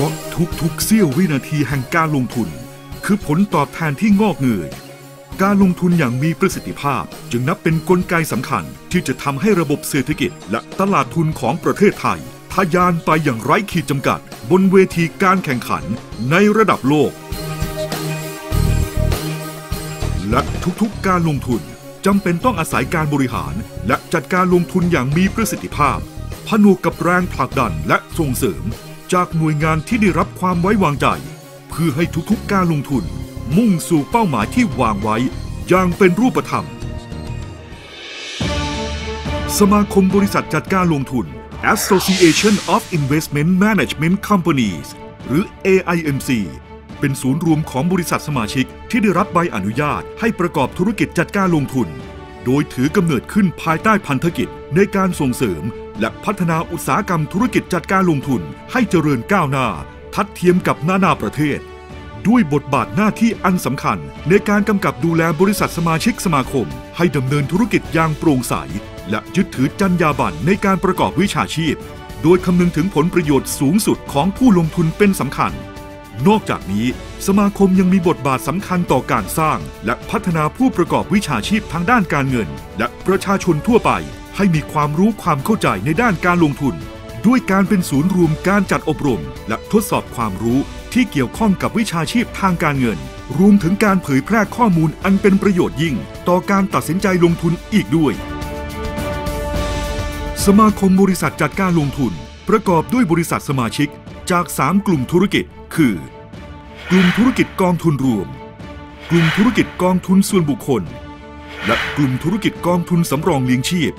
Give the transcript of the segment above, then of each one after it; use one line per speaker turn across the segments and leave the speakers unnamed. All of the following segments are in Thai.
ราะทุกๆเสี้ยววินาทีแห่งการลงทุน คือผลตอบแทนที่งอกเงย การลงทุนอย่างมีประสิทธิภาพจึงนับเป็นนกลไกสำคัญที่จะทำให้ระบบเศรษฐกิจ และตลาดทุนของประเทศไทยทะยานไปอย่างไร้ขีดจำกัด บนเวทีการแข่งขันในระดับโลก และทุกๆการลงทุนจำเป็นต้องอาศัยการบริหาร และจัดการลงทุนอย่างมีประสิทธิภาพ ผนวกกับแรงผลักดันและส่งเสริม จากหน่วยงานที่ได้รับความไว้วางใจ เพื่อให้ทุกๆการลงทุน มุ่งสู่เป้าหมายที่วางไว้ อย่างเป็นรูปธรรม สมาคมบริษัทจัดการลงทุน Association of Investment Management Companies หรือ AIMC เป็นศูนย์รวมของบริษัทสมาชิกที่ได้รับใบอนุญาตให้ประกอบธุรกิจจัดการลงทุน โดยถือกำเนิดขึ้นภายใต้พันธกิจในการส่งเสริม และพัฒนาอุตสาหกรรมธุรกิจจัดการลงทุนให้เจริญก้าวหน้า ทัดเทียมกับนานาประเทศ ด้วยบทบาทหน้าที่อันสำคัญ ในการกำกับดูแลบริษัทสมาชิกสมาคม ให้ดำเนินธุรกิจอย่างโปร่งใส และยึดถือจรรยาบรรณในการประกอบวิชาชีพ โดยคำนึงถึงผลประโยชน์สูงสุดของผู้ลงทุนเป็นสำคัญ นอกจากนี้ สมาคมยังมีบทบาทสำคัญต่อการสร้าง และพัฒนาผู้ประกอบวิชาชีพทางด้านการเงิน และประชาชนทั่วไป ให้มีความรู้ความเข้าใจในด้านการลงทุน ด้วยการเป็นศูนย์รวมการจัดอบรม และทดสอบความรู้ที่เกี่ยวข้องกับวิชาชีพทางการเงิน รวมถึงการเผยแพร่ข้อมูลอันเป็นประโยชน์ยิ่ง ต่อการตัดสินใจลงทุนอีกด้วย สมาคมบริษัทจัดการลงทุน ประกอบด้วยบริษัทสมาชิกจาก 3 กลุ่มธุรกิจ คือ กลุ่มธุรกิจกองทุนรวม กลุ่มธุรกิจกองทุนส่วนบุคคล และกลุ่มธุรกิจกองทุนสำรองเลี้ยงชีพ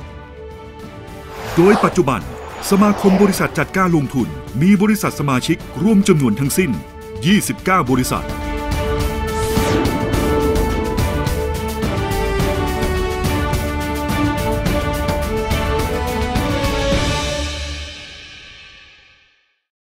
โดยปัจจุบัน สมาคมบริษัทจัดการลงทุน มีบริษัทสมาชิกรวมจำนวนทั้งสิ้น 29 บริษัท